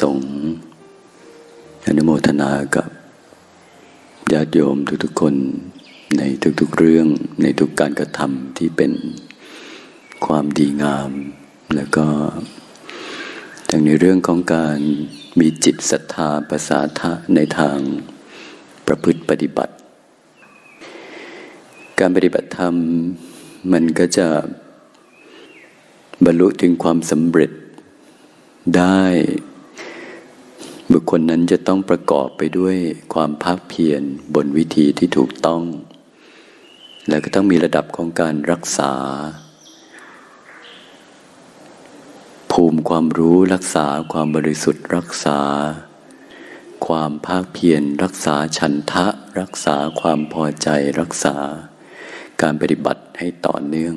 สงฆ์อนุโมทนากับญาติโยมทุกๆคนในทุกๆเรื่องในทุกการกระทำที่เป็นความดีงาม แล้วก็ทั้งในเรื่องของการมีจิตศรัทธาประสาทะในทางประพฤติปฏิบัติ การปฏิบัติธรรมมันก็จะบรรลุถึงความสำเร็จได้ บุคคลนั้นจะต้องประกอบไปด้วยความภาคเพียรบนวิธีที่ถูกต้อง และก็ต้องมีระดับของการรักษา ภูมิความรู้รักษาความบริสุทธิ์รักษา ความภาคเพียรรักษาฉันทะ รักษาความพอใจรักษา การปฏิบัติให้ต่อเนื่อง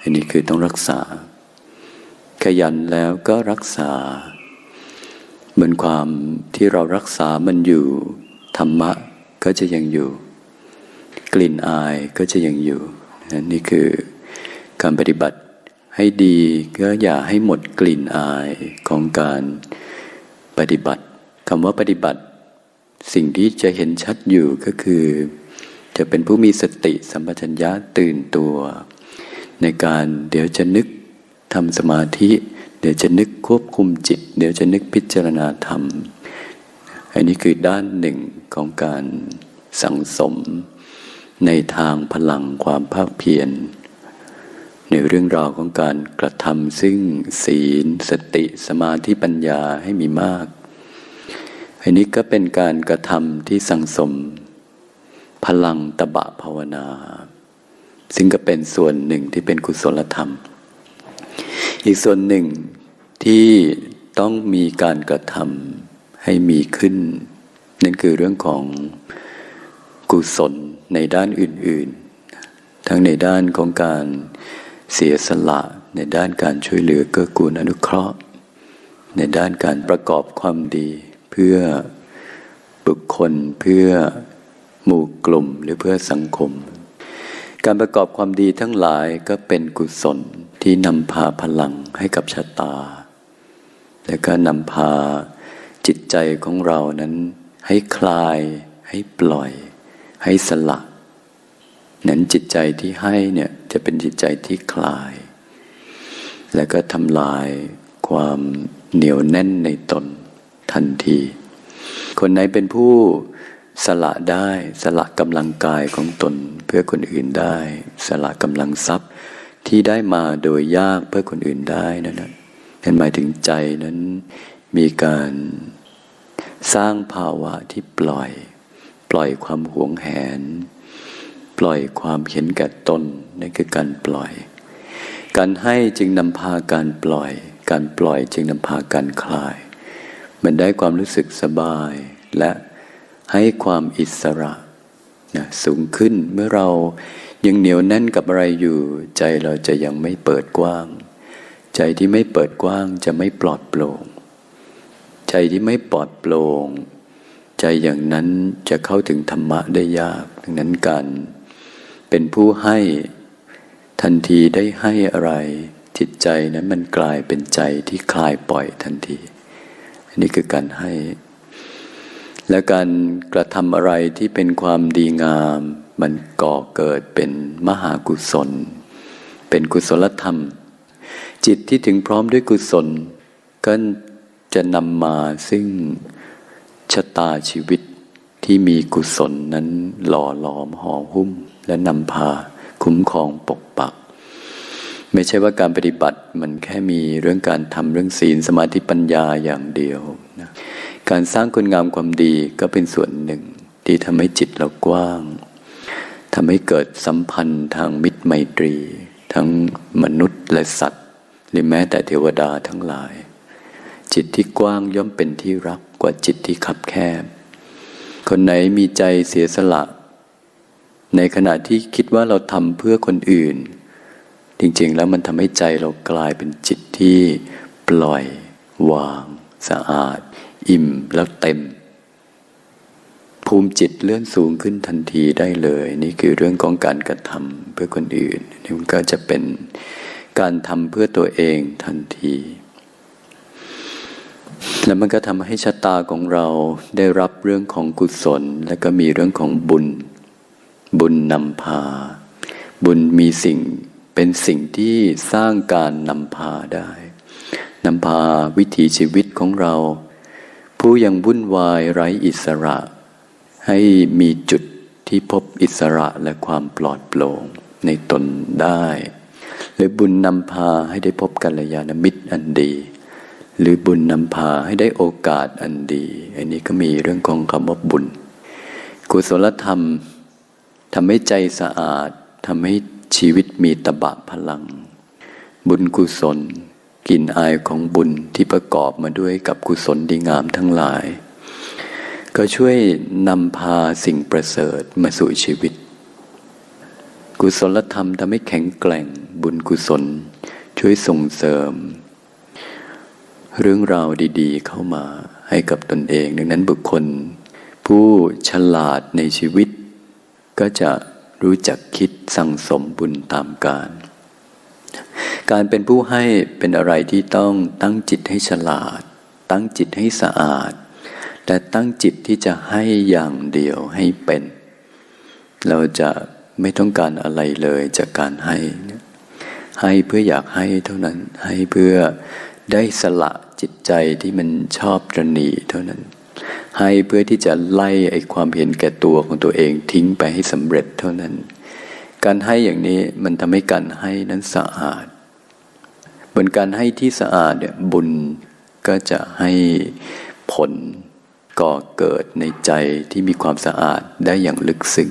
อันนี้คือต้องรักษา ขยันแล้วก็รักษา เหมือนความที่เรารักษามันอยู่ ธรรมะก็จะยังอยู่ กลิ่นอายก็จะยังอยู่นะนี่คือการปฏิบัติให้ดีก็อย่าให้หมดกลิ่นอายของการปฏิบัติคำว่าปฏิบัติ สิ่งที่จะเห็นชัดอยู่ก็คือ จะเป็นผู้มีสติสัมปชัญญะตื่นตัว ในการเดี๋ยวจะนึกทำสมาธิ เดี๋ยวจะนึกควบคุมจิต เดี๋ยวจะนึกพิจารณาธรรม อันนี้คือด้านหนึ่งของการสังสม ในทางพลังความภาคเพียร ในเรื่องราวของการกระทำซึ่งศีล สติสมาธิปัญญาให้มีมาก อันนี้ก็เป็นการกระทำที่สังสม พลังตบะภาวนา ซึ่งก็เป็นส่วนหนึ่งที่เป็นกุศลธรรม อีกส่วนหนึ่งที่ต้องมีการกระทำให้มีขึ้น นั่นคือเรื่องของกุศลในด้านอื่น ๆ ทั้งในด้านของการเสียสละ ในด้านการช่วยเหลือเกื้อกูลอนุเคราะห์ ในด้านการประกอบความดีเพื่อบุคคลเพื่อหมู่กลุ่มหรือเพื่อสังคม การประกอบความดีทั้งหลายก็เป็นกุศลที่นำพาพลังให้กับชะตา และก็นำพาจิตใจของเรานั้น ให้คลาย ให้ปล่อย ให้สละนั้นจิตใจที่ให้เนี่ยจะเป็นจิตใจที่คลาย และก็ทำลายความเหนียวแน่นในตนทันที คนไหนเป็นผู้ สละได้สละกำลังกายของตนเพื่อคนอื่นได้ สละกำลังทรัพย์ที่ได้มาโดยยากเพื่อคนอื่นได้นั่นนะนั่นหมายถึงใจนั้นมีการสร้างภาวะที่ปล่อย ปล่อยความหวงแหน ปล่อยความเห็นแก่ตนนั่นคือการปล่อย การให้จึงนำพาการปล่อย การปล่อยจึงนำพาการคลาย มันได้ความรู้สึกสบายและ ให้ความอิสระนะสูงขึ้นเมื่อเรายังเหนียวแน่นกับอะไรอยู่ ใจเราจะยังไม่เปิดกว้าง ใจที่ไม่เปิดกว้างจะไม่ปลอดโปร่ง ใจที่ไม่ปลอดโปร่ง ใจอย่างนั้นจะเข้าถึงธรรมะได้ยากดังนั้นการเป็นผู้ให้ทันทีได้ให้อะไร จิตใจนั้นมันกลายเป็นใจที่คลายปล่อยทันที อันนี้คือการให้ และการกระทำอะไรที่เป็นความดีงาม มันก่อเกิดเป็นมหากุศล เป็นกุศลธรรม จิตที่ถึงพร้อมด้วยกุศล ก็จะนำมาซึ่งชะตาชีวิตที่มีกุศลนั้นหล่อหลอมห่อหุ้ม และนำพาคุ้มครองปกปัก ไม่ใช่ว่าการปฏิบัติมันแค่มีเรื่องการทำเรื่องศีลสมาธิปัญญาอย่างเดียวนะ การสร้างคุณงามความดีก็เป็นส่วนหนึ่ง ที่ทำให้จิตเรากว้างทำให้เกิดสัมพันธ์ทางมิตรไมตรี ทั้งมนุษย์และสัตว์ หรือแม้แต่เทวดาทั้งหลาย จิตที่กว้างย่อมเป็นที่รักกว่าจิตที่คับแคบ คนไหนมีใจเสียสละ ในขณะที่คิดว่าเราทำเพื่อคนอื่น จริงๆแล้วมันทำให้ใจเรากลายเป็นจิตที่ปล่อยวาง สะอาด อิ่มแล้วเต็ม ภูมิจิตเลื่อนสูงขึ้นทันทีได้เลย นี่คือเรื่องของการกระทำเพื่อคนอื่นนี่มันก็จะเป็นการทำเพื่อตัวเองทันที แล้วมันก็ทำให้ชะตาของเราได้รับเรื่องของกุศล และก็มีเรื่องของบุญ บุญนำพา บุญมีสิ่งเป็นสิ่งที่สร้างการนำพาได้นำพาวิถีชีวิตของเรา ผู้ยังวุ่นวายไร้อิสระ ให้มีจุดที่พบอิสระและความปลอดโปร่งในตนได้ หรือบุญนำพาให้ได้พบกัลยาณมิตรอันดี หรือบุญนำพาให้ได้โอกาสอันดี อันนี้ก็มีเรื่องของคำว่าบุญ กุศลธรรมทำให้ใจสะอาดทำให้ชีวิตมีตบะพลัง บุญกุศล กลิ่นอายของบุญที่ประกอบมาด้วยกับกุศลดีงามทั้งหลาย ก็ช่วยนำพาสิ่งประเสริฐมาสู่ชีวิต กุศลธรรมทำให้แข็งแกร่งบุญกุศล ช่วยส่งเสริม เรื่องราวดีๆ เข้ามาให้กับตนเอง ดังนั้นบุคคล ผู้ฉลาดในชีวิต ก็จะรู้จักคิดสั่งสมบุญตามการ การเป็นผู้ให้เป็นอะไรที่ต้องตั้งจิตให้ฉลาด ตั้งจิตให้สะอาด และตั้งจิตที่จะให้อย่างเดียวให้เป็น เราจะไม่ต้องการอะไรเลยจากการให้ ให้เพื่ออยากให้เท่านั้น ให้เพื่อได้สละจิตใจที่มันชอบตรณีเท่านั้น ให้เพื่อที่จะไล่ไอ้ความเห็นแก่ตัวของตัวเองทิ้งไปให้สำเร็จเท่านั้น การให้อย่างนี้มันทำให้การให้นั้นสะอาด บนการให้ที่สะอาดเนี่ยบุญก็จะให้ผลก่อเกิดในใจที่มีความสะอาดได้อย่างลึกซึ้ง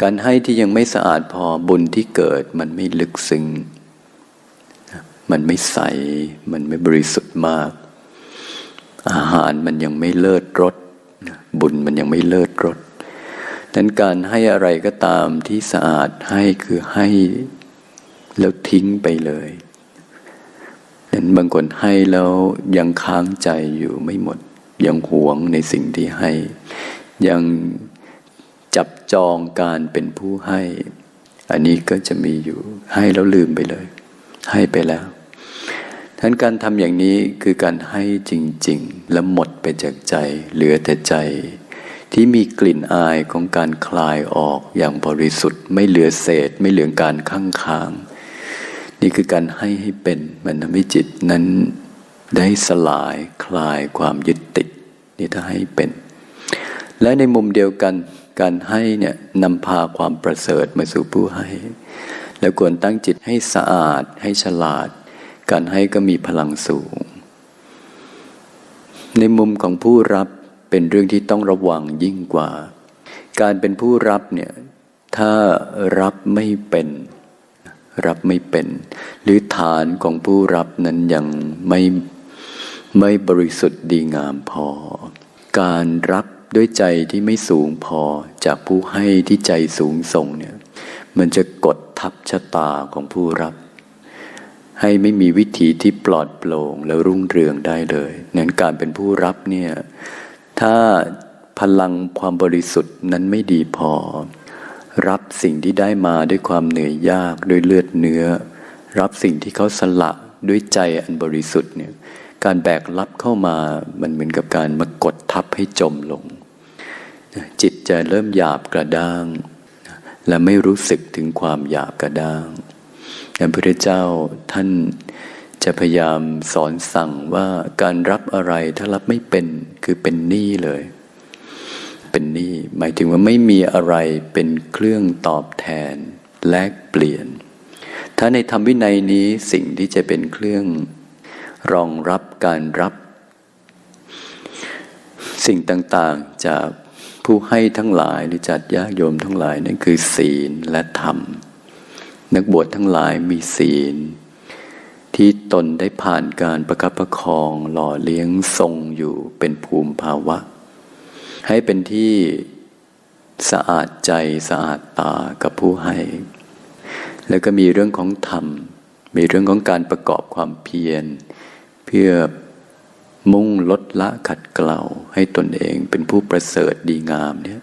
การให้ที่ยังไม่สะอาดพอบุญที่เกิดมันไม่ลึกซึ้งมันไม่ใส มันไม่บริสุทธิ์มาก อาหารมันยังไม่เลิศรสบุญมันยังไม่เลิศรสนั้นการให้อะไรก็ตามที่สะอาดให้คือให้แล้วทิ้งไปเลย นั้นบางคนให้แล้วยังค้างใจอยู่ไม่หมด ยังหวงในสิ่งที่ให้ ยังจับจองการเป็นผู้ให้ อันนี้ก็จะมีอยู่ให้แล้วลืมไปเลย ให้ไปแล้วทั้นการทำอย่างนี้คือการให้จริง ๆ และหมดไปจากใจ เหลือแต่ใจ ที่มีกลิ่นอายของการคลายออกอย่างบริสุทธิ์ ไม่เหลือเศษ ไม่เหลือการข้างค้าง นี่คือการให้ให้เป็นมันทำให้จิตนั้นได้สลายคลายความยึดติดนี่ถ้าให้เป็น และในมุมเดียวกัน การให้เนี่ยนำพาความประเสริฐมาสู่ผู้ให้ แล้วควรตั้งจิตให้สะอาดให้ฉลาด การให้ก็มีพลังสูง ในมุมของผู้รับเป็นเรื่องที่ต้องระวังยิ่งกว่า การเป็นผู้รับเนี่ยถ้ารับไม่เป็น รับไม่เป็น หรือฐานของผู้รับนั้นยังไม่ไม่บริสุทธิ์ดีงามพอ การรับด้วยใจที่ไม่สูงพอจากผู้ให้ที่ใจสูงส่งเนี่ยมันจะกดทับชะตาของผู้รับ ให้ไม่มีวิถีที่ปลอดโปร่งและรุ่งเรืองได้เลยนั้นการเป็นผู้รับเนี่ยถ้าพลังความบริสุทธิ์นั้นไม่ดีพอ รับสิ่งที่ได้มาด้วยความเหนื่อยยากด้วยเลือดเนื้อ รับสิ่งที่เขาสละด้วยใจอันบริสุทธิ์เนี่ยการแบกรับเข้ามามันเหมือนกับการมากดทับให้จมลง จิตจะเริ่มหยาบกระด้าง และไม่รู้สึกถึงความหยาบกระด้างพระพุทธเจ้าท่านจะพยายามสอนสั่งว่าการรับอะไรถ้ารับไม่เป็นคือเป็นหนี้เลย เป็นหนี้หมายถึงว่าไม่มีอะไรเป็นเครื่องตอบแทนแลกเปลี่ยน ถ้าในธรรมวินัยนี้สิ่งที่จะเป็นเครื่องรองรับการรับ สิ่งต่างๆจากผู้ให้ทั้งหลายหรือจัดญาติโยมทั้งหลายนั่นคือศีลและธรรม นักบวชทั้งหลายมีศีล ที่ตนได้ผ่านการประคับประคองหล่อเลี้ยงทรงอยู่เป็นภูมิภาวะ ให้เป็นที่สะอาดใจสะอาดตากับผู้ให้ แล้วก็มีเรื่องของธรรม มีเรื่องของการประกอบความเพียร เพื่อมุ่งลดละขัดเกลาให้ตนเองเป็นผู้ประเสริฐดีงามเนี่ย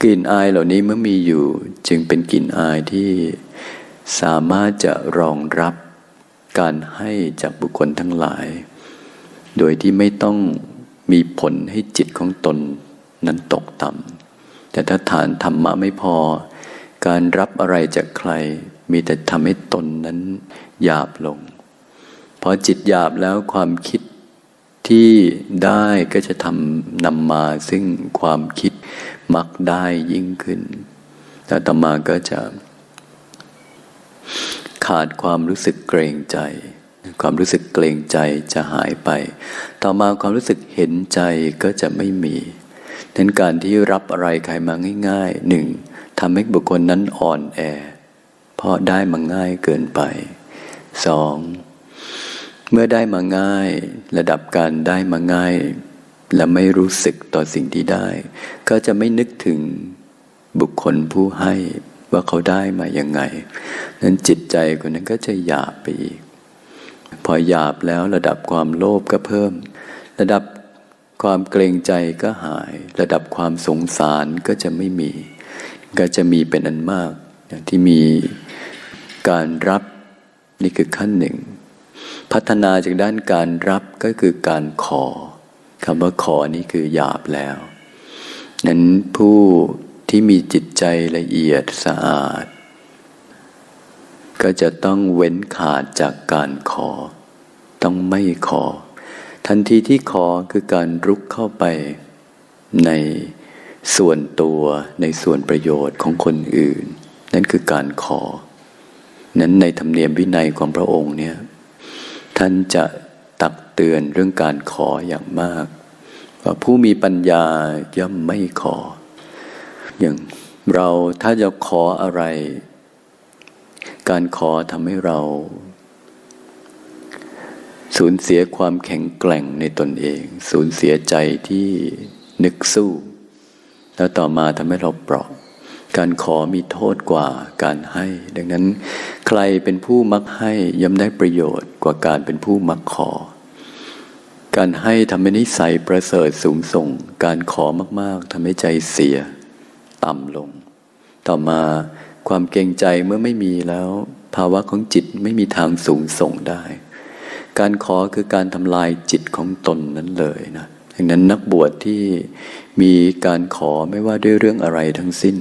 กลิ่นอายเหล่านี้เมื่อมีอยู่จึงเป็นกลิ่นอายที่สามารถจะรองรับการให้จากบุคคลทั้งหลาย โดยที่ไม่ต้องมีผลให้จิตของตน นั้นตกต่ำแต่ถ้าฐานธรรมะไม่พอ การรับอะไรจากใคร มีแต่ทำให้ตนนั้นหยาบลงพอจิตหยาบแล้วความคิดที่ได้ก็จะทำนำมาซึ่งความคิดมักได้ยิ่งขึ้นแต่ต่อมาก็จะ ขาดความรู้สึกเกรงใจ ความรู้สึกเกรงใจจะหายไป ต่อมาความรู้สึกเห็นใจก็จะไม่มี นั้นการที่รับอะไรใครมาง่ายๆหนึ่งทำให้บุคคลนั้นอ่อนแอ เพราะได้มาง่ายเกินไปสองเมื่อได้มาง่าย ระดับการได้มาง่าย และไม่รู้สึกต่อสิ่งที่ได้ ก็จะไม่นึกถึงบุคคลผู้ให้ว่าเขาได้มาอยังไง นั้นจิตใจคนนั้นก็จะหยาบไปอีก พอหยาบแล้วระดับความโลภก็เพิ่ม ระดับ ความเกรงใจก็หาย ระดับความสงสารก็จะไม่มี ก็จะมีเป็นอันมาก อย่างที่มีการรับนี่คือขั้นหนึ่ง พัฒนาจากด้านการรับก็คือการขอคำว่าขอนี่คือหยาบแล้ว นั้นผู้ที่มีจิตใจละเอียดสะอาด ก็จะต้องเว้นขาดจากการขอ ต้องไม่ขอ ทันทีที่ขอคือการรุกเข้าไปในส่วนตัวในส่วนประโยชน์ของคนอื่น นั่นคือการขอ นั้นในธรรมเนียมวินัยของพระองค์เนี่ยท่านจะตักเตือนเรื่องการขออย่างมาก ว่าผู้มีปัญญาย่อมไม่ขอ อย่างเราถ้าจะขออะไร การขอทำให้เรา สูญเสียความแข็งแกร่งในตนเอง สูญเสียใจที่นึกสู้ แล้วต่อมาทำให้เราเปราะ การขอมีโทษกว่าการให้ ดังนั้น ใครเป็นผู้มักให้ย่อมได้ประโยชน์กว่าการเป็นผู้มักขอ การให้ทำให้นิสัยประเสริฐสูงส่ง การขอมากๆทำให้ใจเสีย ต่ำลง ต่อมาความเกรงใจเมื่อไม่มีแล้ว ภาวะของจิตไม่มีทางสูงส่งได้ การขอคือการทำลายจิตของตนนั้นเลยนะดังนั้นนักบวชที่มีการขอไม่ว่าด้วยเรื่องอะไรทั้งสิ้น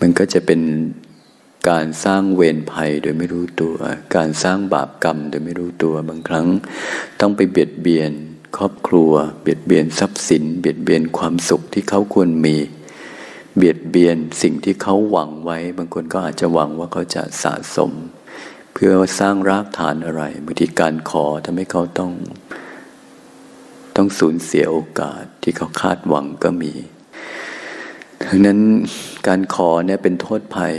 มันก็จะเป็นการสร้างเวรภัยโดยไม่รู้ตัว การสร้างบาปกรรมโดยไม่รู้ตัวบางครั้ง ต้องไปเบียดเบียนครอบครัว เบียดเบียนทรัพย์สิน เบียดเบียนความสุขที่เขาควรมี เบียดเบียนสิ่งที่เขาหวังไว้ บางคนก็อาจจะหวังว่าเขาจะสะสม พื่อสร้างรากฐานอะไรบางทีการขอทำให้เขาต้อง ต้องสูญเสียโอกาสที่เขาคาดหวังก็มีดังนั้นการขอเนี่ยเป็นโทษภัย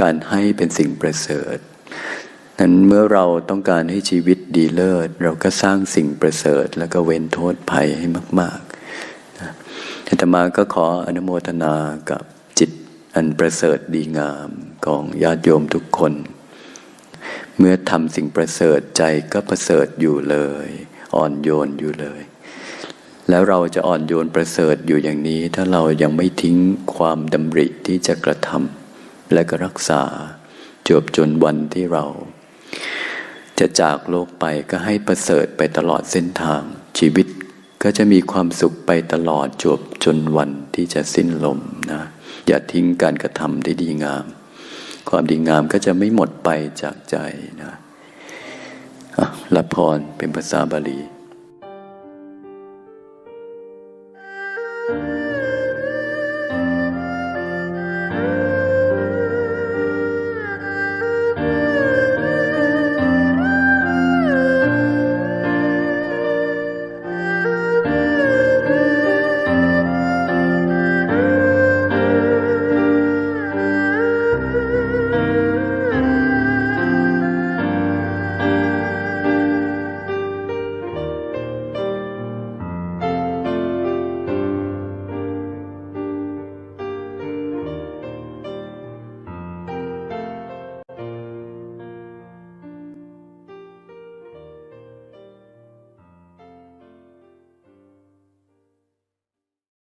การให้เป็นสิ่งประเสริฐนั้นเมื่อเราต้องการให้ชีวิตดีเลิศ เราก็สร้างสิ่งประเสริฐ แล้วก็เว้นโทษภัยให้มากๆนะอาตมาก็ขออนุโมทนากับจิตอันประเสริฐดีงามของญาติโยมทุกคน เมื่อทำสิ่งประเสริฐใจก็ประเสริฐอยู่เลย อ่อนโยนอยู่เลย แล้วเราจะอ่อนโยนประเสริฐอยู่อย่างนี้ ถ้าเรายังไม่ทิ้งความดำริที่จะกระทำและก็รักษาจบจนวันที่เรา จะจากโลกไปก็ให้ประเสริฐไปตลอดเส้นทาง ชีวิตก็จะมีความสุขไปตลอดจบจนวันที่จะสิ้นลมนะ อย่าทิ้งการกระทำได้ดีงาม ความดีงามก็จะไม่หมดไปจากใจนะอะรับพรเป็นภาษาบาลี